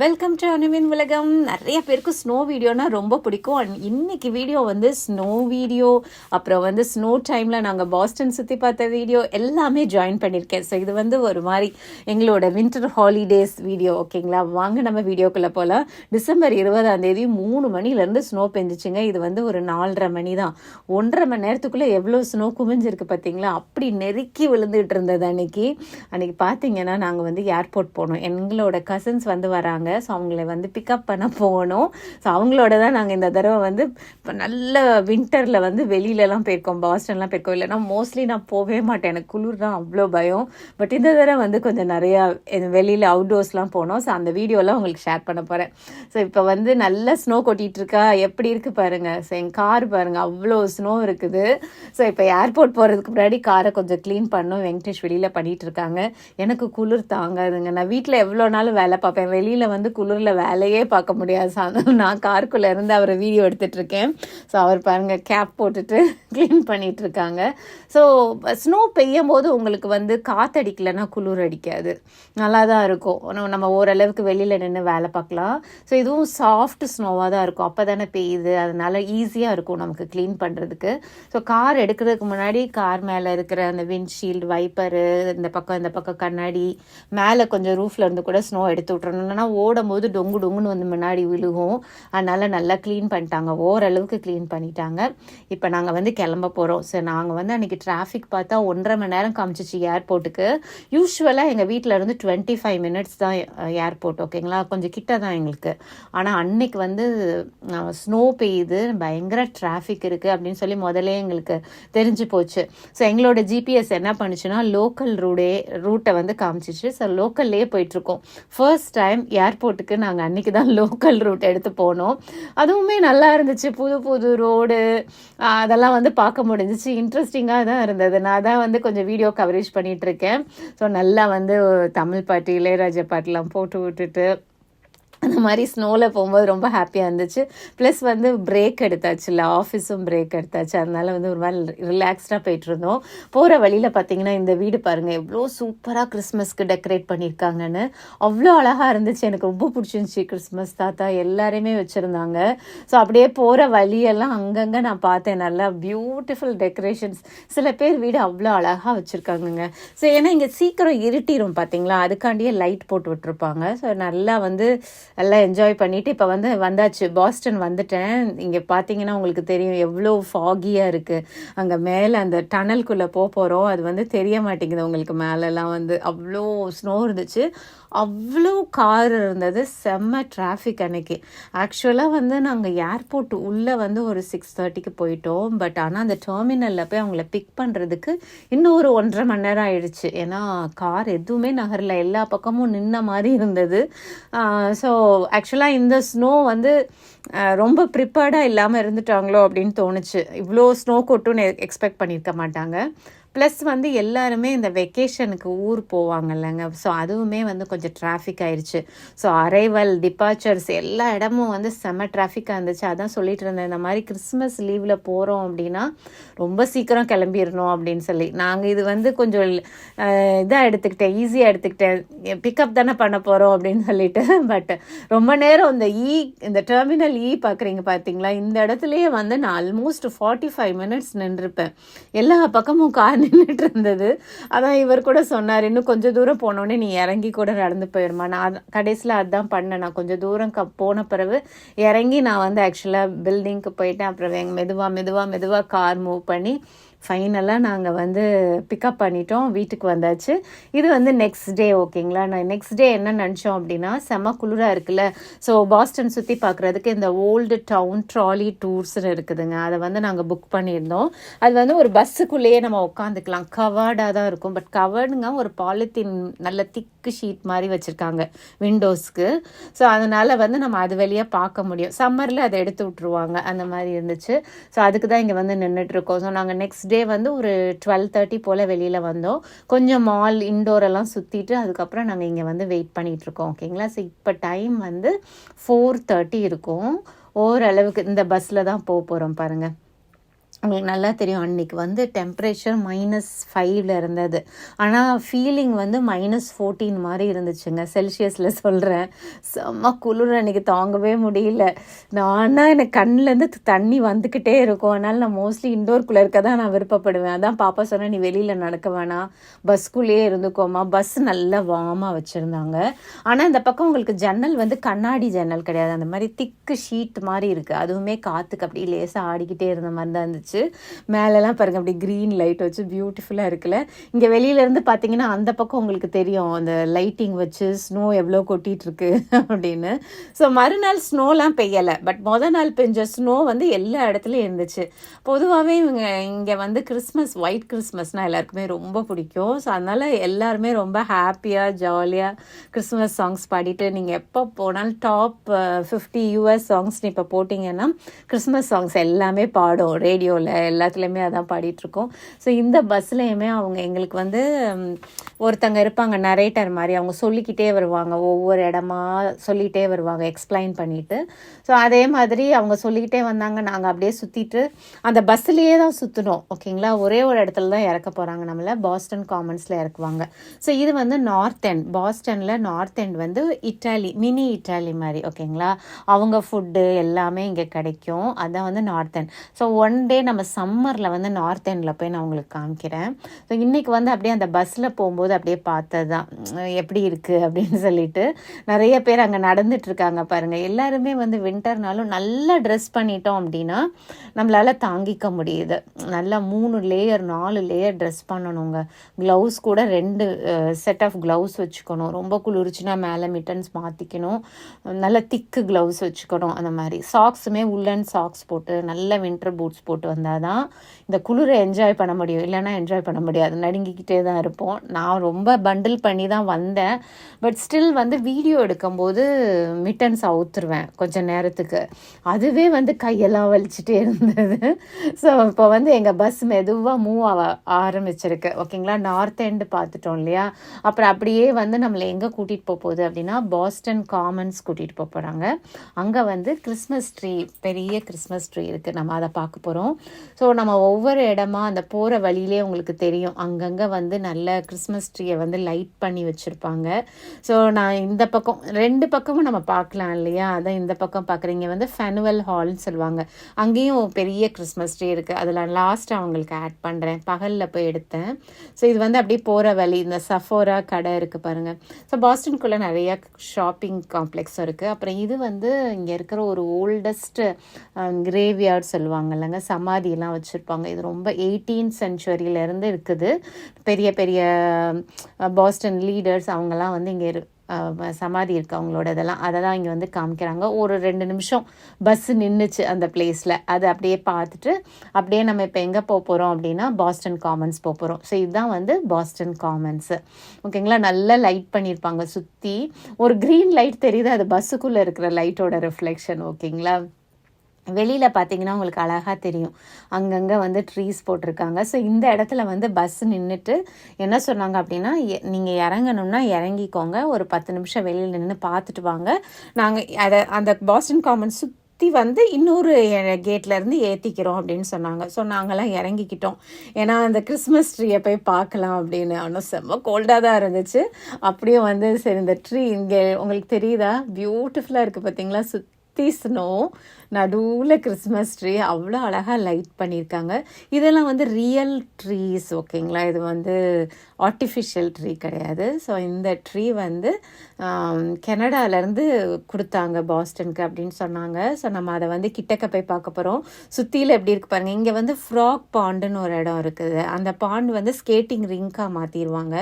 Welcome to அனுவின் உலகம் நிறைய பேருக்கு ஸ்னோ வீடியோனா ரொம்ப பிடிக்கும். அண்ட் இன்னைக்கு வீடியோ வந்து ஸ்னோ வீடியோ அப்புறம் வந்து ஸ்னோ டைமில் நாங்கள் பாஸ்டன் சுற்றி பார்த்த வீடியோ எல்லாமே ஜாயின் பண்ணியிருக்கேன் ஸோ இது வந்து ஒரு மாதிரி எங்களோட வின்டர் ஹாலிடேஸ் வீடியோ ஓகேங்களா வாங்க நம்ம வீடியோக்குள்ளே போகலாம் டிசம்பர் இருபதாம் தேதி மூணு மணிலேருந்து ஸ்னோ பெஞ்சிச்சுங்க. இது வந்து ஒரு நாலரை மணி தான் ஒன்றரை மணி நேரத்துக்குள்ளே எவ்வளோ ஸ்னோ குமிஞ்சிருக்கு பார்த்தீங்களா? அப்படி நெருக்கி விழுந்துட்டு இருந்தது அன்னைக்கு. அன்னைக்கு பார்த்தீங்கன்னா நாங்கள் வந்து ஏர்போர்ட் போனோம். எங்களோட கசின்ஸ் வந்து வராங்க. ஸோ அவங்கள வந்து பிக்கப் பண்ண போகணும். ஸோ அவங்களோட தான் நாங்கள் இந்த தடவை வந்து இப்போ நல்ல வின்டரில் வந்து வெளியிலலாம் போயிருக்கோம். பாஸ்டன்லாம் போயிருக்கோம். இல்லைன்னா மோஸ்ட்லி நான் போகவே மாட்டேன். எனக்கு குளிர் தான் அவ்வளோ பயம். பட் இந்த தடவை வந்து கொஞ்சம் நிறையா வெளியில் அவுட்டோர்ஸ்லாம் போனோம். ஸோ அந்த வீடியோலாம் உங்களுக்கு ஷேர் பண்ண போகிறேன் ஸோ இப்போ வந்து நல்ல ஸ்னோ கொட்டிகிட்டு இருக்கா? எப்படி இருக்குது பாருங்கள் ஸோ என் கார் பாருங்கள் அவ்வளோ ஸ்னோ இருக்குது. ஸோ இப்போ ஏர்போர்ட் போகிறதுக்கு முன்னாடி காரை கொஞ்சம் க்ளீன் பண்ணும் வெங்கடேஷ் வெளியில் பண்ணிகிட்டு இருக்காங்க. எனக்கு குளிர் தாங்காதுங்க. நான் வீட்டில் எவ்வளோ நாளும் வேலை பார்ப்பேன். வெளியில் வந்து குளிரில் வேலையே பார்க்க முடியாது சாதம் நான் காருக்குள்ளே இருந்து அவரை வீடியோ எடுத்துகிட்டு இருக்கேன் ஸோ அவர் பாருங்கள் கேப் போட்டுட்டு க்ளீன் பண்ணிகிட்ருக்காங்க ஸோ ஸ்னோ பெய்யும் போது உங்களுக்கு வந்து காற்றடிக்கலைன்னா குளிர் அடிக்காது. நல்லா தான் இருக்கும். நம்ம- நம்ம ஓரளவுக்கு வெளியில் நின்று வேலை பார்க்கலாம். ஸோ இதுவும் சாஃப்ட் ஸ்னோவாக தான் இருக்கும். அப்போ தானே பெய்யுது. அதனால ஈஸியாக இருக்கும் நமக்கு க்ளீன் பண்ணுறதுக்கு ஸோ கார் எடுக்கிறதுக்கு முன்னாடி கார் மேலே இருக்கிற அந்த விண்ட்ஷீல்டு வைப்பரு இந்த பக்கம் இந்த பக்கம் கண்ணாடி மேலே கொஞ்சம் ரூஃப்ல இருந்து கூட ஸ்னோ எடுத்து விட்றணும் இல்லைன்னா ஓடும் போது டொங்கு டொங்குன்னு வந்து முன்னாடி விழுகும். அதனால் நல்லா க்ளீன் பண்ணிட்டாங்க. ஓரளவுக்கு க்ளீன் பண்ணிட்டாங்க. இப்போ நாங்கள் வந்து கிளம்ப போகிறோம் ஸோ நாங்கள் வந்து அன்றைக்கி டிராஃபிக் பார்த்தா ஒன்றரை மணி நேரம் காமிச்சிச்சு ஏர்போர்ட்டுக்கு யூஸ்வலாக எங்கள் வீட்டில் இருந்து டுவெண்ட்டி ஃபைவ் மினிட்ஸ் தான் ஏர்போர்ட் ஓகேங்களா கொஞ்சம் கிட்ட தான் எங்களுக்கு. ஆனால் அன்னைக்கு வந்து ஸ்னோ பெய்யுது. பயங்கர டிராஃபிக் இருக்குது அப்படின்னு சொல்லி முதல்ல எங்களுக்கு தெரிஞ்சு போச்சு. ஸோ எங்களோட ஜிபிஎஸ் என்ன பண்ணுச்சுன்னா லோக்கல் ரூடே ரூட்டை வந்து காமிச்சிச்சு. ஸோ லோக்கல்லே போயிட்டுருக்கோம் ஃபர்ஸ்ட் டைம் ஏர்போர்ட்டுக்கு நாங்கள் அன்னைக்கு தான் லோக்கல் ரூட் எடுத்து போனோம். அதுவுமே நல்லா இருந்துச்சு. புது புது ரோடு அதெல்லாம் வந்து பார்க்க முடிஞ்சிச்சு. இன்ட்ரெஸ்டிங்காக தான் இருந்தது. நான் தான் வந்து கொஞ்சம் வீடியோ கவரேஜ் பண்ணிகிட்ருக்கேன் ஸோ நல்லா வந்து தமிழ் பாட்டு இளையராஜா பாட்டுலாம் போட்டு விட்டுட்டு அந்த மாதிரி ஸ்னோவில் போகும்போது ரொம்ப ஹாப்பியாக இருந்துச்சு. ப்ளஸ் வந்து பிரேக் எடுத்தாச்சுல்ல ஆஃபீஸும் பிரேக் எடுத்தாச்சு. அதனால வந்து ஒரு மாதிரி ரிலாக்ஸ்டாக போயிட்டு இருந்தோம் போகிற வழியில் பார்த்தீங்கன்னா இந்த வீடு பாருங்கள் எவ்வளோ சூப்பராக கிறிஸ்மஸ்க்கு டெக்கரேட் பண்ணியிருக்காங்கன்னு. அவ்வளோ அழகாக இருந்துச்சு. எனக்கு ரொம்ப பிடிச்சிருந்துச்சி. கிறிஸ்மஸ் தாத்தா எல்லாருமே வச்சுருந்தாங்க. ஸோ அப்படியே போகிற வழியெல்லாம் அங்கங்கே நான் பார்த்தேன். நல்லா பியூட்டிஃபுல் டெக்கரேஷன்ஸ் சில பேர் வீடு அவ்வளோ அழகாக வச்சுருக்காங்கங்க. ஸோ ஏன்னா இங்கே சீக்கிரம் இருட்டிரும் பார்த்தீங்களா அதுக்காண்டியே லைட் போட்டு விட்டுருப்பாங்க. ஸோ நல்லா வந்து எல்லாம் என்ஜாய் பண்ணிவிட்டு இப்போ வந்து வந்தாச்சு. பாஸ்டன் வந்துட்டேன். இங்கே பார்த்தீங்கன்னா உங்களுக்கு தெரியும் எவ்வளோ ஃபாகியாக இருக்குது அங்கே மேலே அந்த டனல்குள்ளே போக போகிறோம் அது வந்து தெரிய மாட்டேங்குது. உங்களுக்கு மேலெலாம் வந்து அவ்வளோ ஸ்னோ இருந்துச்சு. அவ்வளோ கார் இருந்தது. செம்ம டிராஃபிக் அன்னைக்கு. ஆக்சுவலாக வந்து நாங்கள் ஏர்போர்ட் உள்ளே வந்து ஒரு சிக்ஸ் தேர்ட்டிக்கு போயிட்டோம். பட் ஆனால் அந்த டெர்மினலில் போய் அவங்கள பிக் பண்ணுறதுக்கு இன்னும் ஒரு ஒன்றரை மணி நேரம் ஆயிடுச்சு. ஏன்னா கார் எதுவுமே நகரில். எல்லா பக்கமும் நின்ன மாதிரி இருந்தது. ஸோ ஆக்சுவலாக இந்த ஸ்னோ வந்து ரொம்ப ப்ரிப்பேர்டாக இல்லாமல் இருந்துட்டாங்களோ அப்படின்னு தோணுச்சு. இவ்வளோ ஸ்னோ கொட்டுன்னு எக்ஸ்பெக்ட் பண்ணியிருக்க மாட்டாங்க. ப்ளஸ் வந்து எல்லாருமே இந்த வெக்கேஷனுக்கு ஊர் போவாங்கல்லங்க. ஸோ அதுவுமே வந்து கொஞ்சம் டிராஃபிக் ஆயிடுச்சு ஸோ அரைவல் டிபார்ச்சர்ஸ் எல்லா இடமும் வந்து செம்ம டிராஃபிக்காக இருந்துச்சு. அதான் சொல்லிட்டு இருந்தேன். இந்த மாதிரி கிறிஸ்மஸ் லீவில் போகிறோம் அப்படின்னா ரொம்ப சீக்கிரம் கிளம்பிடணும் அப்படின்னு சொல்லி. நாங்கள் இது வந்து கொஞ்சம் இதாக எடுத்துக்கிட்டேன். ஈஸியாக எடுத்துக்கிட்டேன். பிக்கப் தானே பண்ண போகிறோம் அப்படின்னு சொல்லிட்டு. பட் ரொம்ப நேரம் இந்த இ இந்த டெர்மினல் இ e பார்க்குறீங்க பார்த்தீங்களா இந்த இடத்துலையே வந்து நான் ஆல்மோஸ்ட் ஃபார்ட்டி ஃபைவ் மினிட்ஸ் நின்றுருப்பேன் எல்லா பக்கமும் கார் நின்றுட்டு இருந்தது அதான் இவர் கூட சொன்னார் இன்னும் கொஞ்சம் தூரம் போனோடனே நீ இறங்கி கூட நடந்து போயிருமா? நான் கடைசியில் அதான் பண்ணேன். நான் கொஞ்சம் தூரம் க போன பிறகு இறங்கி நான் வந்து ஆக்சுவலாக பில்டிங்க்கு போயிட்டேன். அப்புறம் மெதுவாக மெதுவாக மெதுவாக கார் மூவ் பண்ணி ஃபைனலாக நாங்கள் வந்து பிக்கப் பண்ணிட்டோம் வீட்டுக்கு வந்தாச்சு. இது வந்து நெக்ஸ்ட் டே ஓகேங்களா நான் நெக்ஸ்ட் டே என்ன நினச்சோம் அப்படின்னா செம குளிராக இருக்குல்ல? ஸோ பாஸ்டன் சுற்றி பார்க்குறதுக்கு இந்த ஓல்டு டவுன் ட்ராலி டூர்ஸ்னு இருக்குதுங்க. அதை வந்து நாங்கள் புக் பண்ணியிருந்தோம். அது வந்து ஒரு பஸ்ஸுக்குள்ளேயே நம்ம உட்காந்துக்கலாம். கவர்டாக தான் இருக்கும். பட் கவர்டுங்க ஒரு பாலித்தீன் நல்ல திக்கு ஷீட் மாதிரி வச்சுருக்காங்க விண்டோஸ்க்கு ஸோ அதனால் வந்து நம்ம அது வழியாக பார்க்க முடியும். சம்மரில் அதை எடுத்து விட்ருவாங்க அந்த மாதிரி இருந்துச்சு. ஸோ அதுக்கு தான் இங்கே வந்து நின்றுட்டுருக்கோம் ஸோ நாங்கள் நெக்ஸ்ட் டே வந்து ஒரு டுவெல் தேர்ட்டி போல் வெளியில் வந்தோம். கொஞ்சம் மால் இண்டோரெல்லாம் எல்லாம் சுற்றிட்டு அதுக்கப்புறம் நாங்கள் இங்கே வந்து வெயிட் பண்ணிகிட்ருக்கோம் ஓகேங்களா ஸோ இப்போ டைம் வந்து ஃபோர் தேர்ட்டி இருக்கும். ஓரளவுக்கு இந்த பஸ்ஸில் தான் போக போகிறோம் பாருங்கள் உங்களுக்கு நல்லா தெரியும். அன்னைக்கு வந்து டெம்பரேச்சர் மைனஸ் ஃபைவ்ல இருந்தது. ஆனால் ஃபீலிங் வந்து மைனஸ் ஃபோர்டீன் மாதிரி இருந்துச்சுங்க. செல்சியஸில் சொல்கிறேன் செம்ம குளிர் அன்னைக்கு தாங்கவே முடியல. நானா எனக்கு கண்ணிலேருந்து தண்ணி வந்துக்கிட்டே இருக்கும். அதனால் நான் மோஸ்ட்லி இண்டோர்க்குள்ளே இருக்க தான் நான் விருப்பப்படுவேன். அதான் பாப்பா சொன்னேன் நீ வெளியில் நடக்க வேணாம். பஸ்க்குள்ளேயே இருந்துக்கோமா பஸ் நல்லா வார்மாக வச்சுருந்தாங்க. ஆனால் இந்த பக்கம் உங்களுக்கு ஜன்னல் வந்து கண்ணாடி ஜன்னல் கிடையாது. அந்த மாதிரி திக்கு ஷீட் மாதிரி இருக்குது அதுவுமே காற்றுக்கு அப்படியே லேசாக ஆடிக்கிட்டே இருந்த மாதிரி தான் இருந்துச்சு. மேலெல்லாம் பாருங்கள் அப்படி க்ரீன் லைட் வச்சு பியூட்டிஃபுல்லாக இருக்குல்ல. இங்கே வெளியிலேருந்து பார்த்தீங்கன்னா அந்த பக்கம் உங்களுக்கு தெரியும் அந்த லைட்டிங் வச்சு ஸ்னோ எவ்வளோ கொட்டிகிட்ருக்கு இருக்கு அப்படின்னு. ஸோ மறுநாள் ஸ்னோலாம் பெய்யலை. பட் மொதல் நாள் பெஞ்ச ஸ்னோ வந்து எல்லா இடத்துலையும் இருந்துச்சு. பொதுவாகவே இவங்க இங்கே வந்து கிறிஸ்மஸ் ஒயிட் கிறிஸ்மஸ்னால் எல்லாருக்குமே ரொம்ப பிடிக்கும். ஸோ அதனால் எல்லாருமே ரொம்ப ஹாப்பியாக ஜாலியாக கிறிஸ்மஸ் சாங்ஸ் பாடிட்டு நீங்கள் எப்போ போனாலும் டாப் ஃபிஃப்டி யூஎஸ் சாங்ஸ்னு இப்போ போட்டிங்கன்னா கிறிஸ்மஸ் சாங்ஸ் எல்லாமே பாடும் ரேடியோவில் எல்லாத்துலேயுமே அதான் பாடிட்டுருக்கோம் ஸோ இந்த பஸ்லேயுமே அவங்க எங்களுக்கு வந்து ஒருத்தங்க இருப்பாங்க நரேட்டர் மாதிரி. அவங்க சொல்லிக்கிட்டே வருவாங்க ஒவ்வொரு இடமா சொல்லிகிட்டே வருவாங்க எக்ஸ்பிளைன் பண்ணிட்டு. ஸோ அதே மாதிரி அவங்க சொல்லிக்கிட்டே வந்தாங்க நாங்கள் அப்படியே சுற்றிட்டு அந்த பஸ்ஸுலேயே தான் சுற்றினோம் ஓகேங்களா ஒரே ஒரு இடத்துல தான் இறக்க போகிறாங்க நம்மளை. பாஸ்டன் காமன்ஸில் இறக்குவாங்க. ஸோ இது வந்து நார்த் எண்ட் பாஸ்டனில் நார்த் எண்ட் வந்து இட்டாலி மினி இட்டாலி மாதிரி ஓகேங்களா அவங்க ஃபுட்டு எல்லாமே இங்கே கிடைக்கும். அதான் வந்து North End so one day நம்ம சம்மரில் வந்து நார்த் எண்டில் போய் நான் உங்களுக்கு காமிக்கிறேன். ஸோ இன்றைக்கி வந்து அப்படியே அந்த பஸ்ஸில் போகும்போது அப்படியே பார்த்தது தான் எப்படி இருக்குது அப்படின்னு சொல்லிட்டு நிறைய பேர் அங்கே நடந்துட்டுருக்காங்க பாருங்கள் எல்லாருமே வந்து வின்டர்னாலும் நல்லா ட்ரெஸ் பண்ணிட்டோம் அப்படின்னா நம்மளால் தாங்கிக்க முடியுது. நல்லா மூணு லேயர் நாலு லேயர் ட்ரெஸ் பண்ணணுங்க. க்ளவுஸ் கூட ரெண்டு செட் ஆஃப் க்ளவுஸ் வச்சுக்கணும். ரொம்ப குளிர்ச்சின்னா மேலே மிட்டன்ஸ் மாற்றிக்கணும் நல்ல திக்கு க்ளவுஸ் வச்சுக்கணும் அந்த மாதிரி. சாக்ஸுமே உள்ளன் சாக்ஸ் போட்டு நல்ல வின்டர் பூட்ஸ் போட்டு வந்தால் தான் இந்த குளிரை என்ஜாய் பண்ண முடியும். இல்லைன்னா என்ஜாய் பண்ண முடியாது. நடுங்கிக்கிட்டே தான் இருப்போம். நான் ரொம்ப பண்டில் பண்ணி தான் வந்தேன். பட் ஸ்டில் வந்து வீடியோ எடுக்கும்போது மிட்டன்ஸ் அவுத்துருவேன் கொஞ்சம் நேரத்துக்கு. அதுவே வந்து கையெல்லாம் வலிச்சுட்டே இருந்தது. ஸோ இப்போ வந்து எங்கள் பஸ் மெதுவாக மூவ் ஆக ஆரம்பிச்சிருக்கு. ஓகேங்களா நார்த் எண்டு பார்த்துட்டோம் இல்லையா? அப்புறம் அப்படியே வந்து நம்மளை எங்கே கூட்டிகிட்டு போக போகுது அப்படின்னா பாஸ்டன் காமன்ஸ் கூட்டிகிட்டு போக போகிறாங்க அங்கே வந்து கிறிஸ்மஸ் ட்ரீ பெரிய கிறிஸ்மஸ் ட்ரீ இருக்குது நம்ம அதை பார்க்க போகிறோம் ஸோ நம்ம ஒவ்வொரு இடமா அந்த போகிற வழியிலே உங்களுக்கு தெரியும். அங்கங்கே வந்து நல்ல கிறிஸ்மஸ் ட்ரீயை வந்து லைட் பண்ணி வச்சுருப்பாங்க. ஸோ நான் இந்த பக்கம் ரெண்டு பக்கமும் நம்ம பார்க்கலாம் இல்லையா? அதான் இந்த பக்கம் பார்க்குறீங்க வந்து ஃபெனுவல் ஹால்னு சொல்லுவாங்க. அங்கேயும் பெரிய கிறிஸ்மஸ் ட்ரீ இருக்குது அதில் லாஸ்ட்டாக அவங்களுக்கு ஆட் பண்ணுறேன் பகலில் போய் எடுத்தேன். ஸோ இது வந்து அப்படியே போகிற வழி. இந்த சஃபோரா கடை இருக்குது பாருங்கள் ஸோ பாஸ்டன்குள்ளே நிறையா ஷாப்பிங் காம்ப்ளெக்ஸும் இருக்குது அப்புறம் இது வந்து இங்கே இருக்கிற ஒரு ஓல்டஸ்ட் கிரேவியார்ட் சொல்லுவாங்க இல்லைங்க. சமாதியெல்லாம் வச்சுருப்பாங்க. இது ரொம்ப எயிட்டீன் சென்ச்சுரியிலேருந்து இருக்குது. பெரிய பெரிய பாஸ்டன் லீடர்ஸ் அவங்கெல்லாம் வந்து இங்கே இரு சமாதி இருக்கு அவங்களோட இதெல்லாம். அதை தான் இங்கே வந்து காமிக்கிறாங்க. ஒரு ரெண்டு நிமிஷம் பஸ் நின்றுச்சு அந்த பிளேஸில் அதை அப்படியே பார்த்துட்டு அப்படியே நம்ம இப்போ எங்கே போக போகிறோம் அப்படின்னா பாஸ்டன் காமன்ஸ் போக போகிறோம் ஸோ இதுதான் வந்து பாஸ்டன் காமன்ஸு ஓகேங்களா நல்லா லைட் பண்ணியிருப்பாங்க. சுற்றி ஒரு க்ரீன் லைட் தெரியுது? அது பஸ்ஸுக்குள்ளே இருக்கிற லைட்டோட ரிஃப்ளெக்ஷன் ஓகேங்களா வெளியில் பார்த்தீங்கன்னா உங்களுக்கு அழகாக தெரியும். அங்கங்கே வந்து ட்ரீஸ் போட்டிருக்காங்க. ஸோ இந்த இடத்துல வந்து பஸ் நின்றுட்டு என்ன சொன்னாங்க அப்படின்னா நீங்கள் இறங்கணும்னா இறங்கிக்கோங்க. ஒரு பத்து நிமிஷம் வெளியில் நின்று பார்த்துட்டு வாங்க. நாங்கள் அதை அந்த பாஸ்டன் காமன் சுற்றி வந்து இன்னொரு கேட்லேருந்து ஏற்றிக்கிறோம் அப்படின்னு சொன்னாங்க. ஸோ நாங்களாம் இறங்கிக்கிட்டோம். ஏன்னா அந்த கிறிஸ்மஸ் ட்ரீயை போய் பார்க்கலாம் அப்படின்னு. ஆனால் செம்ம கோல்டாக தான் இருந்துச்சு. அப்படியே வந்து சரி இந்த ட்ரீ இங்கே உங்களுக்கு தெரியுதா? பியூட்டிஃபுல்லாக இருக்குது பார்த்தீங்களா சுற்றி ஸ்னோ நடுவில் கிறிஸ்மஸ் ட்ரீ அவ்வளோ அழகாக லைட் பண்ணியிருக்காங்க. இதெல்லாம் வந்து ரியல் ட்ரீஸ் ஓகேங்களா? இது வந்து ஆர்டிஃபிஷியல் ட்ரீ கிடையாது. ஸோ இந்த ட்ரீ வந்து கனடாலேருந்து கொடுத்தாங்க பாஸ்டனுக்கு அப்படின்னு சொன்னாங்க. ஸோ நம்ம அதை வந்து கிட்டக்க போய் பார்க்க போகிறோம் சுற்றியில் எப்படி இருக்கு பாருங்கள் இங்கே வந்து ஃப்ராக் பாண்டுன்னு ஒரு இடம் இருக்குது. அந்த பாண்ட் வந்து ஸ்கேட்டிங் ரிங்காக மாற்றிடுவாங்க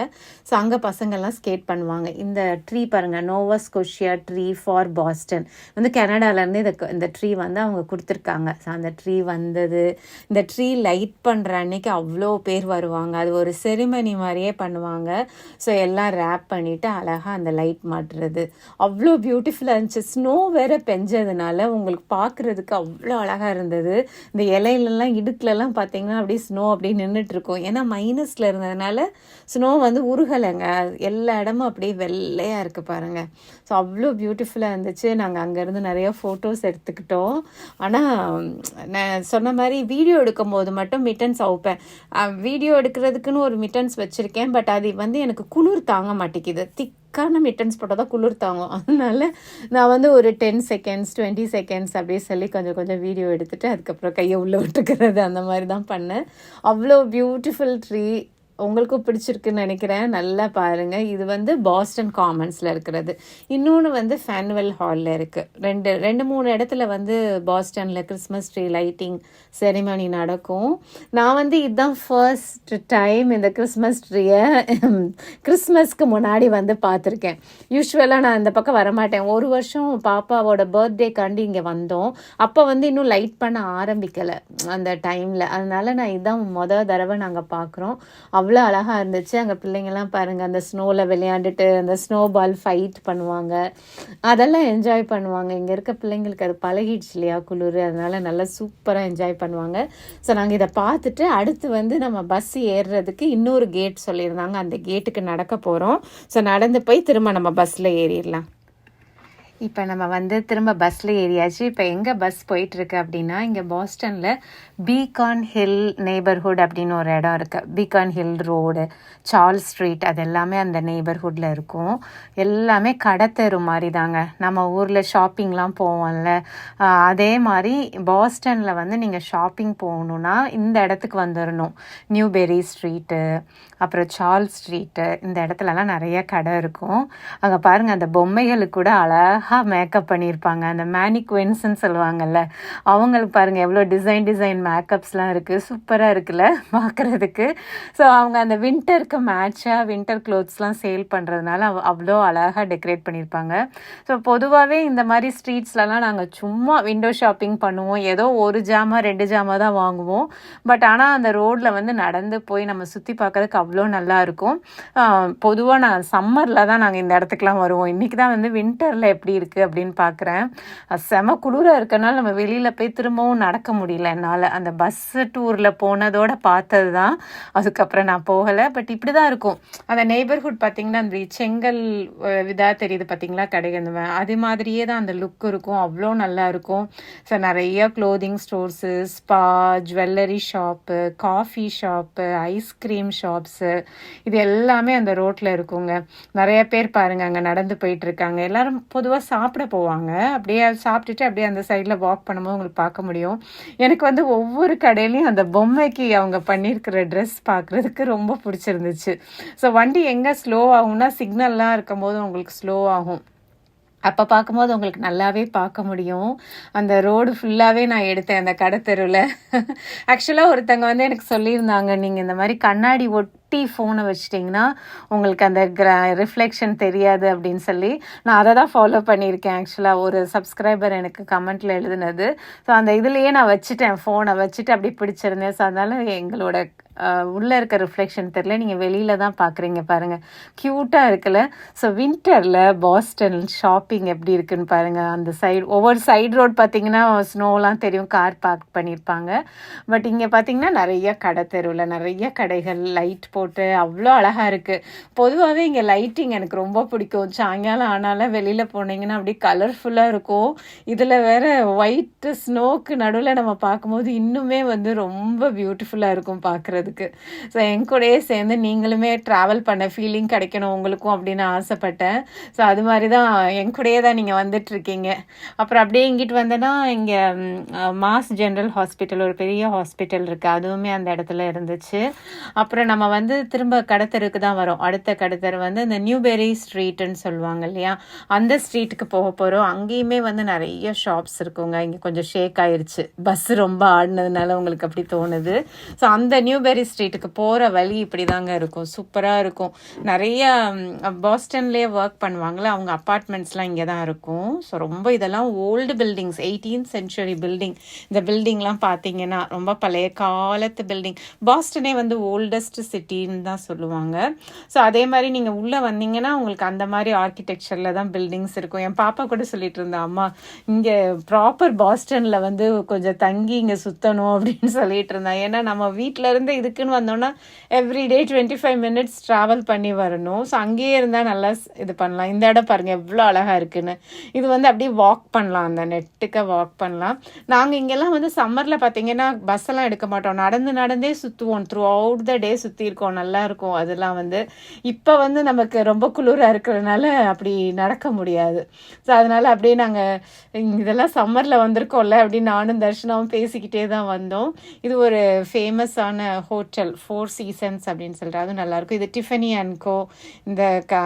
ஸோ அங்கே பசங்கள்லாம் ஸ்கேட் பண்ணுவாங்க. இந்த ட்ரீ பாருங்கள் Nova Scotia tree for Boston வந்து கனடாலேருந்து இந்த இந்த ட்ரீ வந்து அவங்க கொடுத்துருக்காங்க. ஸோ அந்த ட்ரீ வந்தது. இந்த ட்ரீ லைட் பண்ணுற அன்னைக்கு அவ்வளோ பேர் வருவாங்க. அது ஒரு செரிமனி மாதிரியே பண்ணுவாங்க. ஸோ எல்லாம் ரேப் பண்ணிவிட்டு அழகாக அந்த லைட் மாட்டுறது. அவ்வளோ பியூட்டிஃபுல்லாக இருந்துச்சு. ஸ்னோ வேற பெஞ்சதுனால உங்களுக்கு பார்க்குறதுக்கு அவ்வளோ அழகாக இருந்தது. இந்த இலையிலலாம் இடுக்கிலலாம் பார்த்தீங்கன்னா அப்படியே ஸ்னோ அப்படியே நின்றுட்டுருக்கோம் ஏன்னா மைனஸில் இருந்ததுனால ஸ்னோ வந்து உருகலைங்க. எல்லா இடமும் அப்படியே வெள்ளையாக இருக்குது பாருங்கள் ஸோ அவ்வளோ பியூட்டிஃபுல்லாக இருந்துச்சு. நாங்கள் அங்கேருந்து நிறையா ஃபோட்டோஸ் எடுத்துக்கிட்டோம். ஆனால் நான் சொன்ன மாதிரி வீடியோ எடுக்கும் போது மட்டும் மிட்டன்ஸ் அவுப்பேன். வீடியோ எடுக்கிறதுக்குன்னு ஒரு மிட்டன்ஸ் வச்சுருக்கேன். பட் அது வந்து எனக்கு குளிர் தாங்க மாட்டேங்குது. திக்கான மிட்டன்ஸ் போட்டால் தான் குளிர் தாங்கும். அதனால நான் வந்து ஒரு டென் செகண்ட்ஸ் டுவெண்ட்டி செகண்ட்ஸ் அப்படியே சொல்லி கொஞ்சம் கொஞ்சம் வீடியோ எடுத்துகிட்டு அதுக்கப்புறம் கையை உள்ளே விட்டுக்கிறது அந்த மாதிரி தான் பண்ணேன். அவ்வளோ பியூட்டிஃபுல் ட்ரீ உங்களுக்கும் பிடிச்சிருக்குன்னு நினைக்கிறேன். நல்லா பாருங்கள் இது வந்து பாஸ்டன் காமன்ஸில் இருக்கிறது. இன்னொன்று வந்து ஃபேனுவல் ஹாலில் இருக்குது ரெண்டு ரெண்டு மூணு இடத்துல வந்து பாஸ்டனில் கிறிஸ்மஸ் ட்ரீ லைட்டிங் செரிமனி நடக்கும். நான் வந்து இதுதான் ஃபர்ஸ்ட் டைம் இந்த கிறிஸ்மஸ் ட்ரீயை கிறிஸ்மஸ்க்கு முன்னாடி வந்து பார்த்துருக்கேன். யூஸ்வலாக நான் இந்த பக்கம் வரமாட்டேன். ஒரு வருஷம் பாப்பாவோட பர்த்டேக்காண்டி இங்கே வந்தோம். அப்போ வந்து இன்னும் லைட் பண்ண ஆரம்பிக்கலை அந்த டைமில் அதனால் நான் இதுதான் மொதல் தடவை நாங்கள் பார்க்குறோம் அவ்வளோ அழகாக இருந்துச்சு. அங்கே பிள்ளைங்கள்லாம் பாருங்கள் அந்த ஸ்னோவில் விளையாண்டுட்டு அந்த ஸ்னோ பால் ஃபைட் பண்ணுவாங்க. அதெல்லாம் என்ஜாய் பண்ணுவாங்க. இங்கே இருக்க பிள்ளைங்களுக்கு அது பழகிடுச்சு இல்லையா குளிர்? அதனால நல்லா சூப்பராக என்ஜாய் பண்ணுவாங்க. ஸோ நாங்கள் இதை பார்த்துட்டு அடுத்து வந்து நம்ம பஸ் ஏறுறதுக்கு இன்னொரு கேட் சொல்லியிருந்தாங்க. அந்த கேட்டுக்கு நடக்க போகிறோம் ஸோ நடந்து போய் திரும்ப நம்ம பஸ்ஸில் ஏறிடலாம். இப்போ நம்ம வந்து திரும்ப பஸ்ஸில் ஏறியாச்சு. இப்போ எங்கே பஸ் போயிட்டுருக்கு அப்படின்னா இங்கே பாஸ்டனில் பீகான் ஹில் நெய்பர்ஹுட் அப்படின்னு ஒரு இடம் இருக்குது Beacon Hill road Charles Street அது எல்லாமே அந்த நெய்பர்ஹுட்டில் இருக்கும். எல்லாமே கடத்தெரு மாதிரி தாங்க நம்ம ஊரில் ஷாப்பிங்லாம் போவோம்ல. அதே மாதிரி பாஸ்டனில் வந்து நீங்கள் ஷாப்பிங் போகணுன்னா இந்த இடத்துக்கு வந்துடணும் நியூபெரி ஸ்ட்ரீட்டு அப்புறம் சார்ல்ஸ் ஸ்ட்ரீட்டு இந்த இடத்துலலாம் நிறைய கடை இருக்கும். அங்கே பாருங்கள் அந்த பொம்மைகளுக்கு கூட அழகாக மேக்கப் பண்ணியிருப்பாங்க. அந்த மேனிக்வென்ஸ்ன்னு சொல்லுவாங்கள்ல அவங்களுக்கு பாருங்கள் எவ்வளோ டிசைன் டிசைன் மேக்கப்ஸ்லாம் இருக்குது சூப்பராக இருக்குல்ல பார்க்குறதுக்கு ஸோ அவங்க அந்த வின்டருக்கு மேட்சாக வின்டர் க்ளோத்ஸ்லாம் சேல் பண்ணுறதுனால அவ் அவ்வளோ அழகாக டெக்கரேட் பண்ணியிருப்பாங்க. ஸோ பொதுவாகவே இந்த மாதிரி ஸ்ட்ரீட்ஸ்லலாம் நாங்கள் சும்மா விண்டோ ஷாப்பிங் பண்ணுவோம். ஏதோ ஒரு ஜாமா ரெண்டு ஜாமா தான் வாங்குவோம். பட் ஆனால் அந்த ரோட்டில் வந்து நடந்து போய் நம்ம சுற்றி பார்க்கறதுக்கு அவ்வளோ நல்லாயிருக்கும் பொதுவாக நான் சம்மரில் தான் நாங்கள் இந்த இடத்துக்குலாம் வருவோம். இன்றைக்கி தான் வந்து வின்டரில் எப்படி இருக்குது அப்படின்னு பார்க்குறேன் செம குளிராக இருக்கனால நம்ம வெளியில் போய் திரும்பவும் நடக்க முடியல என்னால். அந்த பஸ்ஸு டூரில் போனதோட பார்த்தது தான் அதுக்கப்புறம் நான் போகலை. பட் இப்படி தான் இருக்கும். அந்த நெய்பர்ஹுட் பார்த்திங்கன்னா அந்த செங்கல் இதாக தெரியுது பார்த்தீங்களா கடைகள் அது மாதிரியே தான் அந்த லுக் இருக்கும். அவ்வளோ நல்லா இருக்கும். ஸோ நிறைய clothing stores spa jewellery shop coffee shop ice cream shops இது எல்லாமே அந்த ரோட்டில் இருக்குங்க. நிறைய பேர் பாருங்க அங்கே நடந்து போயிட்டுருக்காங்க எல்லோரும் எல்லாரும் பொதுவாக சாப்பிட போவாங்க. அப்படியே சாப்பிட்டுட்டு அப்படியே அந்த சைடில் வாக் பண்ணும்போது உங்களுக்கு பார்க்க முடியும். எனக்கு வந்து ஒவ்வொரு கடையிலையும் அந்த பொம்மைக்கு அவங்க பண்ணியிருக்கிற ட்ரெஸ் பார்க்குறதுக்கு ரொம்ப பிடிச்சிருந்துச்சு. ஸோ வண்டி எங்கே ஸ்லோ ஆகும்னா சிக்னல்லாம் இருக்கும்போது உங்களுக்கு ஸ்லோ ஆகும். அப்போ பார்க்கும்போது உங்களுக்கு நல்லாவே பார்க்க முடியும். அந்த ரோடு ஃபுல்லாகவே நான் எடுத்தேன் அந்த கடத்தெருவில் ஆக்சுவலாக ஒருத்தங்க வந்து எனக்கு சொல்லியிருந்தாங்க நீங்கள் இந்த மாதிரி கண்ணாடி ஒட் குட்டி ஃபோனை வச்சிட்டிங்கன்னா உங்களுக்கு அந்த கிரா ரிஃப்ளெக்ஷன் தெரியாது அப்படின்னு சொல்லி நான் அதை தான் ஃபாலோ பண்ணியிருக்கேன் ஆக்சுவலாக ஒரு சப்ஸ்கிரைபர் எனக்கு கமெண்ட்டில் எழுதுனது. ஸோ அந்த இதுலேயே நான் வச்சுட்டேன் ஃபோனை வச்சுட்டு அப்படி பிடிச்சிருந்தேன். ஸோ அதனால் எங்களோட உள்ளே இருக்க ரிஃப்ளெக்ஷன் தெரில நீங்கள் வெளியில தான் பார்க்குறீங்க பாருங்கள் க்யூட்டாக இருக்குல்ல. ஸோ வின்டரில் பாஸ்டன் ஷாப்பிங் எப்படி இருக்குன்னு பாருங்கள் அந்த சைடு ஒவ்வொரு சைடு ரோட் பார்த்தீங்கன்னா ஸ்னோலாம் தெரியும். கார் பார்க் பண்ணியிருப்பாங்க பட் இங்கே பார்த்தீங்கன்னா நிறைய கடை தெருவில் நிறைய கடைகள் லைட் போட்டு அவ்வளோ அழகாக இருக்குது பொதுவாகவே இங்கே லைட்டிங் எனக்கு ரொம்ப பிடிக்கும். சாயங்காலம் ஆனாலும் வெளியில் போனீங்கன்னா அப்படியே கலர்ஃபுல்லாக இருக்கும். இதில் வேற ஒயிட் ஸ்னோக்கு நடுவில் நம்ம பார்க்கும்போது இன்னுமே வந்து ரொம்ப பியூட்டிஃபுல்லாக இருக்கும் பார்க்குறதுக்கு. ஸோ என் கூடயே சேர்ந்து நீங்களுமே ட்ராவல் பண்ண ஃபீலிங் கிடைக்கணும் உங்களுக்கும் அப்படின்னு ஆசைப்பட்டேன். ஸோ அது மாதிரி தான் என் கூடயே தான் நீங்கள் வந்துட்டுருக்கீங்க. அப்புறம் அப்படியே இங்கிட்டு வந்தேன்னா இங்கே மாஸ் ஜென்ரல் ஹாஸ்பிட்டல் ஒரு பெரிய ஹாஸ்பிட்டல் இருக்குது அதுவுமே அந்த இடத்துல இருந்துச்சு. அப்புறம் நம்ம வந்து திரும்ப கடத்தருக்கு தான் வரோம். அடுத்த கடத்தர் வந்து இந்த நியூபெரி ஸ்ட்ரீட்டுன்னு சொல்லுவாங்க இல்லையா? அந்த ஸ்ட்ரீட்டுக்கு போக போகிறோம் அங்கேயுமே வந்து நிறைய ஷாப்ஸ் இருக்குங்க. இங்கே கொஞ்சம் ஷேக் ஆயிடுச்சு பஸ் ரொம்ப ஆடினதுனால உங்களுக்கு அப்படி தோணுது. ஸோ அந்த நியூபெரி ஸ்ட்ரீட்டுக்கு போகிற வழி இப்படி தாங்க இருக்கும். சூப்பராக இருக்கும். நிறைய பாஸ்டன்லேயே ஒர்க் பண்ணுவாங்களே அவங்க அப்பார்ட்மெண்ட்ஸ்லாம் இங்கே தான் இருக்கும். ஸோ ரொம்ப இதெல்லாம் old buildings eighteen century building இந்த பில்டிங்லாம் பார்த்தீங்கன்னா ரொம்ப பழைய காலத்து பில்டிங் பாஸ்டனே வந்து ஓல்டஸ்ட் சிட்டி அப்படின்னு தான் சொல்லுவாங்க. ஸோ அதே மாதிரி நீங்கள் உள்ளே வந்தீங்கன்னா உங்களுக்கு அந்த மாதிரி ஆர்கிடெக்சரில் தான் பில்டிங்ஸ் இருக்கும். என் பாப்பா கூட சொல்லிட்டு இருந்தேன் அம்மா இங்கே ப்ராப்பர் பாஸ்டனில் வந்து கொஞ்சம் தங்கி இங்கே சுற்றணும் அப்படின்னு சொல்லிட்டு இருந்தேன் ஏன்னா நம்ம வீட்டில் இருந்து இதுக்குன்னு வந்தோம்னா everyday twenty five minutes travel பண்ணி வரணும். ஸோ அங்கேயே இருந்தால் நல்லா இது பண்ணலாம். இந்த இடம் பாருங்கள் எவ்வளோ அழகாக இருக்குன்னு. இது வந்து அப்படியே வாக் பண்ணலாம். அந்த நெட்டுக்க வாக் பண்ணலாம். நாங்கள் இங்கெல்லாம் வந்து சம்மரில் பார்த்தீங்கன்னா பஸ்ஸெல்லாம் எடுக்க மாட்டோம். நடந்து நடந்தே சுற்றுவோம் த்ரூ அவுட் த டே சுற்றி இருக்கோம். நல்லா இருக்கும். அதெல்லாம் வந்து இப்போ வந்து நமக்கு ரொம்ப குளிராக இருக்கிறதுனால அப்படி நடக்க முடியாது. ஸோ அதனால் அப்படியே நாங்கள் இதெல்லாம் சம்மரில் வந்திருக்கோம்ல அப்படின்னு நானும் தர்ஷனாவும் பேசிக்கிட்டே தான் வந்தோம். இது ஒரு ஃபேமஸான ஹோட்டல் ஃபோர் சீசன்ஸ் அப்படின்னு சொல்லிட்டு அதுவும் நல்லாயிருக்கும் இது டிஃபனி அண்ட் கோ இந்த க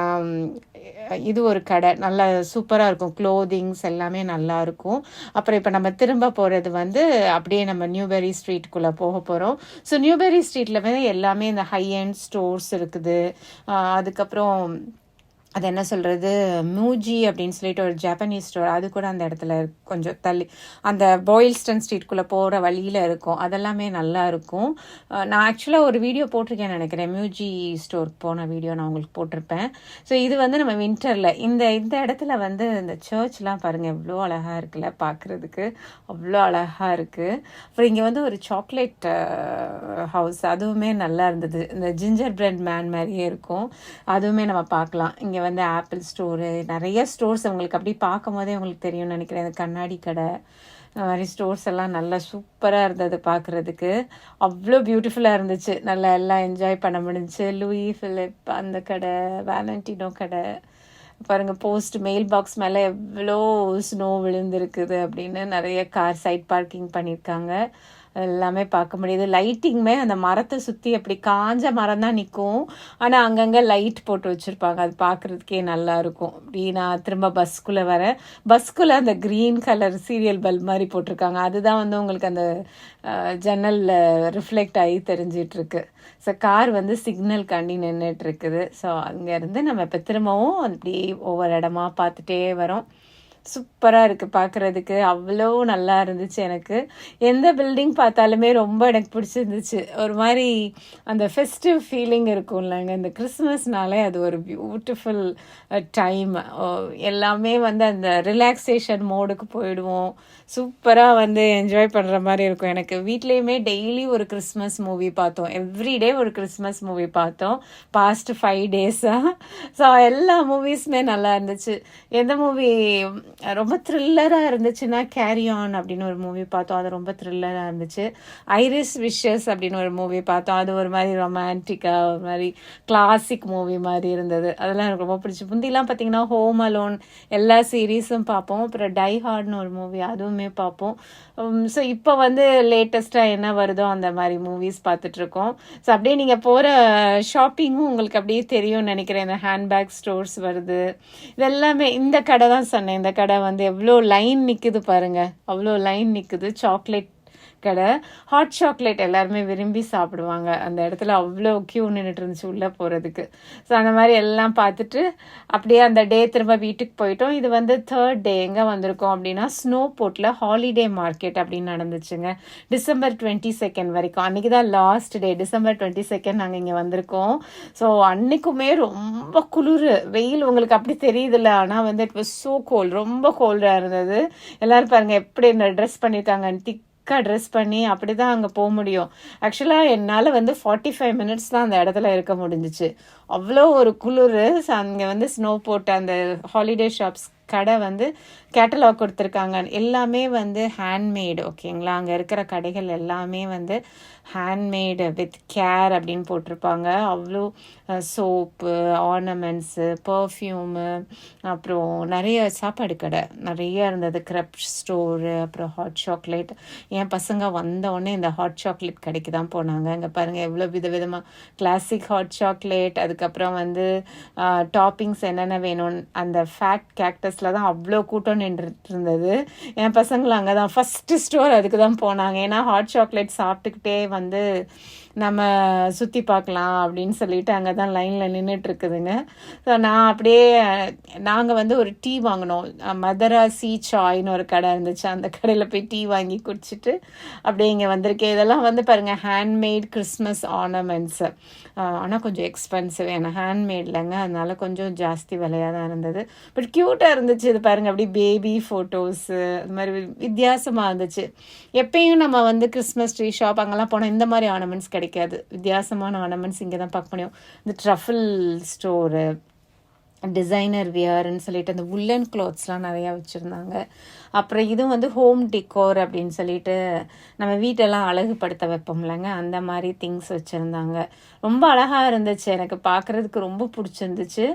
இது ஒரு கடை. நல்லா சூப்பராக இருக்கும். க்ளோதிங்ஸ் எல்லாமே நல்லாயிருக்கும் அப்புறம் இப்போ நம்ம திரும்ப போகிறது வந்து அப்படியே நம்ம நியூபெரி ஸ்ட்ரீட்டுக்குள்ளே போக போகிறோம் ஸோ நியூபெரி ஸ்ட்ரீட்டில் வந்து எல்லாமே இந்த ஹை அண்ட் ஸ்டோர்ஸ் இருக்குது. அதுக்கப்புறம் அது என்ன சொல்கிறது மூஜி அப்படின்னு சொல்லிட்டு ஒரு ஜாப்பனீஸ் ஸ்டோர் அது கூட அந்த இடத்துல கொஞ்சம் தள்ளி அந்த பாயில்ஸ்டன் ஸ்ட்ரீட்குள்ளே போகிற வழியில் இருக்கும். அதெல்லாமே நல்லா இருக்கும். நான் ஆக்சுவலாக ஒரு வீடியோ போட்டிருக்கேன் நினைக்கிறேன். மியூஜி ஸ்டோருக்கு போன வீடியோ நான் உங்களுக்கு போட்டிருப்பேன். ஸோ இது வந்து நம்ம வின்டரில் இந்த இந்த இடத்துல வந்து இந்த சர்ச்லாம் பாருங்கள் எவ்வளோ அழகாக இருக்குல்ல பார்க்குறதுக்கு அவ்வளோ அழகாக இருக்குது அப்புறம் இங்கே வந்து ஒரு சாக்லேட் ஹவுஸ் அதுவுமே நல்லா இருந்தது. இந்த ஜிஞ்சர் பிரெட் மேன் மாதிரியே இருக்கும். அதுவுமே நம்ம பார்க்கலாம். இங்கே இங்கே வந்து ஆப்பிள் ஸ்டோரு நிறைய ஸ்டோர்ஸ் உங்களுக்கு அப்படி பார்க்கும் போதே உங்களுக்கு தெரியும்னு நினைக்கிறேன். இந்த கண்ணாடி கடை இந்த மாதிரி ஸ்டோர்ஸ் எல்லாம் நல்லா சூப்பராக இருந்தது பார்க்குறதுக்கு. அவ்வளோ பியூட்டிஃபுல்லாக இருந்துச்சு. நல்லா எல்லாம் என்ஜாய் பண்ண முடிஞ்சுச்சு லூயி ஃபிலிப் அந்த கடை வேலண்டினோ கடை. பாருங்கள் போஸ்ட் மெயில் பாக்ஸ் மேலே எவ்வளோ ஸ்னோ விழுந்திருக்குது அப்படின்னு நிறைய கார் சைட் பார்க்கிங் பண்ணியிருக்காங்க. எல்லாமே பார்க்க முடியுது. லைட்டிங்குமே அந்த மரத்தை சுற்றி அப்படி காஞ்ச மரம் தான் நிற்கும் ஆனால் அங்கங்கே லைட் போட்டு வச்சுருப்பாங்க. அது பார்க்குறதுக்கே நல்லா இருக்கும். அப்படி நான் திரும்ப பஸ்க்குள்ளே வரேன். பஸ்க்குள்ளே அந்த க்ரீன் கலர் சீரியல் பல்ப் மாதிரி போட்டிருக்காங்க. அதுதான் வந்து உங்களுக்கு அந்த ஜன்னலில் ரிஃப்ளெக்ட் ஆகி தெரிஞ்சிட்ருக்கு. ஸோ கார் வந்து சிக்னல் காண்டி நின்றுட்டு இருக்குது ஸோ அங்கேருந்து நம்ம இப்போ திரும்பவும் அப்படி ஒவ்வொரு இடமா பார்த்துட்டே வரோம். சூப்பராக இருக்குது பார்க்குறதுக்கு அவ்வளோ நல்லா இருந்துச்சு எனக்கு. எந்த பில்டிங் பார்த்தாலுமே ரொம்ப எனக்கு பிடிச்சிருந்துச்சு. ஒரு மாதிரி அந்த ஃபெஸ்டிவ் ஃபீலிங் இருக்கும் இல்லைங்க இந்த கிறிஸ்மஸ்னாலே அது ஒரு பியூட்டிஃபுல் டைம் எல்லாமே வந்து அந்த ரிலாக்ஸேஷன் மோடுக்கு போயிடுவோம். சூப்பராக வந்து என்ஜாய் பண்ணுற மாதிரி இருக்கும். எனக்கு வீட்லேயுமே டெய்லி ஒரு கிறிஸ்மஸ் மூவி பார்த்தோம். எவ்ரிடே ஒரு கிறிஸ்மஸ் மூவி பார்த்தோம். பாஸ்ட் ஃபைவ் டேஸாக ஸோ எல்லா மூவிஸுமே நல்லா இருந்துச்சு. எந்த மூவி ரொம்ப த்ரில்லராக இருந்துச்சுன்னா கேரி ஆன் அப்படின்னு ஒரு மூவி பார்த்தோம். அது ரொம்ப த்ரில்லராக இருந்துச்சு. ஐரிஸ் விஷஸ் அப்படின்னு ஒரு மூவி பார்த்தோம். அது ஒரு மாதிரி ரொமான்டிக்காக ஒரு மாதிரி கிளாசிக் மூவி மாதிரி இருந்தது. அதெல்லாம் எனக்கு ரொம்ப பிடிச்சி. முந்திலாம் பார்த்தீங்கன்னா ஹோம் அலோன் எல்லா சீரீஸும் பார்ப்போம். அப்புறம் டை ஹார்ட்னு ஒரு மூவி அதுவுமே பார்ப்போம். ஸோ இப்போ வந்து லேட்டஸ்ட்டாக என்ன வருதோ அந்த மாதிரி மூவிஸ் பார்த்துட்ருக்கோம். ஸோ அப்படியே நீங்கள் போகிற ஷாப்பிங்கும் உங்களுக்கு அப்படியே தெரியும்னு நினைக்கிறேன். இந்த ஹேண்ட்பேக் ஸ்டோர்ஸ் வருது. இதெல்லாமே இந்த கடை தான் சொன்னேன். இந்த கடை வந்து எவ்வளோ லைன் நிற்குது பாருங்கள் அவ்வளோ லைன் நிற்குது சாக்லேட் கடை. ஹாட் சாக்லேட் எல்லாருமே விரும்பி சாப்பிடுவாங்க. அந்த இடத்துல அவ்வளோ க்யூ நின்றுட்டு இருந்துச்சு உள்ளே போகிறதுக்கு ஸோ அந்த மாதிரி எல்லாம் பார்த்துட்டு அப்படியே அந்த டே திரும்ப வீட்டுக்கு போயிட்டோம். இது வந்து தேர்ட் டே எங்கே வந்திருக்கோம் அப்படின்னா ஸ்னோ போட்டில் ஹாலிடே மார்க்கெட் அப்படின்னு நடந்துச்சுங்க. டிசம்பர் டுவெண்ட்டி செகண்ட் வரைக்கும். அன்றைக்கி தான் last day December twenty second நாங்கள் இங்கே வந்திருக்கோம். ஸோ அன்றைக்குமே ரொம்ப குளிர். வெயில் உங்களுக்கு அப்படி தெரியுதுல்ல. ஆனால் வந்து இட் வாஸ் ஸோ கோல்டு ரொம்ப கோல்டாக இருந்தது. எல்லோரும் பாருங்கள் எப்படி இந்த ட்ரெஸ் பண்ணியிருக்காங்க திக் திக்காக ட்ரெஸ் பண்ணி அப்படி தான் அங்கே போக முடியும். ஆக்சுவலாக என்னால் வந்து ஃபார்ட்டி ஃபைவ் மினிட்ஸ் தான் அந்த இடத்துல இருக்க முடிஞ்சிச்சு. அவ்வளோ ஒரு குளிர் அங்கே வந்து ஸ்னோ போட்டு அந்த ஹாலிடே ஷாப்ஸ் கடை வந்து கேட்டலாக் கொடுத்துருக்காங்க. எல்லாமே வந்து ஹேண்ட்மேடு ஓகேங்களா அங்கே இருக்கிற கடைகள் எல்லாமே வந்து ஹேண்ட்மேடு வித் கேர் அப்படின்னு போட்டிருப்பாங்க. அவ்வளோ சோப்பு ஆர்னமெண்ட்ஸு பர்ஃப்யூமு அப்புறம் நிறைய சாப்பாடு கடை. நிறைய இருந்தது. க்ரப் ஸ்டோரு அப்புறம் ஹாட் சாக்லேட் என் பசங்க வந்தோடனே இந்த ஹாட் சாக்லேட் கடைக்கு தான் போனாங்க. இங்கே பாருங்கள் எவ்வளோ விதவிதமாக கிளாசிக் ஹாட் சாக்லேட் அதுக்கப்புறம் வந்து டாப்பிங்ஸ் என்னென்ன வேணும்? அந்த ஃபேட் கேக்டஸில் தான் அவ்வளோ கூட்டம் நின்றுட்டு இருந்தது என் பசங்களை அங்கே தான் ஃபஸ்ட்டு ஸ்டோர் அதுக்கு தான் போனாங்க. ஏன்னா ஹாட் சாக்லேட் சாப்பிட்டுக்கிட்டே வந்து நம்ம சுற்றி பார்க்கலாம் அப்படின்னு சொல்லிட்டு அங்கே தான் லைனில் நின்றுட்டு இருக்குதுங்க ஸோ நான் அப்படியே நாங்கள் வந்து ஒரு டீ வாங்கினோம். மதராசி சாய்னு ஒரு கடை இருந்துச்சு. அந்த கடையில் போய் டீ வாங்கி குடிச்சிட்டு அப்படியே இங்கே வந்திருக்கேன். இதெல்லாம் வந்து பாருங்கள் ஹேண்ட்மேட் கிறிஸ்மஸ் ஆர்னமெண்ட்ஸு ஆனால் கொஞ்சம் எக்ஸ்பென்சிவ் ஏன்னா ஹேண்ட்மேட்லங்க அதனால கொஞ்சம் ஜாஸ்தி விலையாக தான் இருந்தது. பட் க்யூட்டாக இருந்துச்சு. இது பாருங்கள் அப்படி பேபி ஃபோட்டோஸு அது மாதிரி வித்தியாசமாக இருந்துச்சு. எப்பயும் நம்ம வந்து கிறிஸ்மஸ் ட்ரீ ஷாப் அங்கெல்லாம் போனால் இந்த மாதிரி ஆர்னமெண்ட்ஸ் கிடைக்காது. வித்தியாசமான ஆர்னமெண்ட்ஸ் இங்கே தான் பார்க்க முடியும் இந்த ட்ரஃபிள் ஸ்டோரு டிசைனர் வியர்ன்னு சொல்லிட்டு அந்த உல்லன் கிளாத்ஸ்லாம் நிறையா வச்சுருந்தாங்க. அப்புறம் இதுவும் வந்து ஹோம் டிக்கோர் அப்படின்னு சொல்லிட்டு நம்ம வீட்டெல்லாம் அழகுபடுத்த வைப்போம்லங்க. அந்த மாதிரி திங்ஸ் வச்சுருந்தாங்க. ரொம்ப அழகாக இருந்துச்சு. எனக்கு பார்க்குறதுக்கு ரொம்ப பிடிச்சிருந்துச்சு.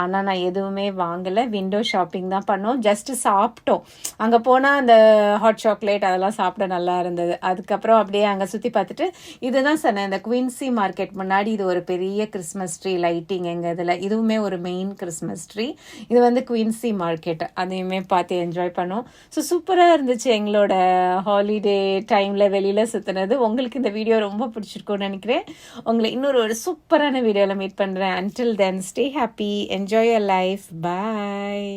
ஆனால் நான் எதுவுமே வாங்கலை. விண்டோ ஷாப்பிங் தான் பண்ணோம். ஜஸ்ட்டு சாப்பிட்டோம். அங்கே போனால் அந்த ஹாட் சாக்லேட் அதெல்லாம் சாப்பிட நல்லா இருந்தது. அதுக்கப்புறம் அப்படியே அங்கே சுற்றி பார்த்துட்டு இதுதான் சொன்னேன். இந்த குயின்சி மார்க்கெட் முன்னாடி இது ஒரு பெரிய கிறிஸ்மஸ் ட்ரீ லைட்டிங் எங்கள் இதில். இதுவுமே ஒரு மெயின் கிறிஸ்மஸ் ட்ரீ இது வந்து குயின்சி மார்க்கெட் அதையுமே பார்த்து என்ஜாய் பண்ணோம். ஸோ சூப்பராக இருந்துச்சு எங்களோட ஹாலிடே டைமில் வெளியில் சுற்றுனது உங்களுக்கு இந்த வீடியோ ரொம்ப பிடிச்சிருக்கும்னு நினைக்கிறேன். உங்களை இன்னொரு ஒரு சூப்பரான வீடியோவில் மீட் பண்ணுறேன் until then stay happy enjoy your life bye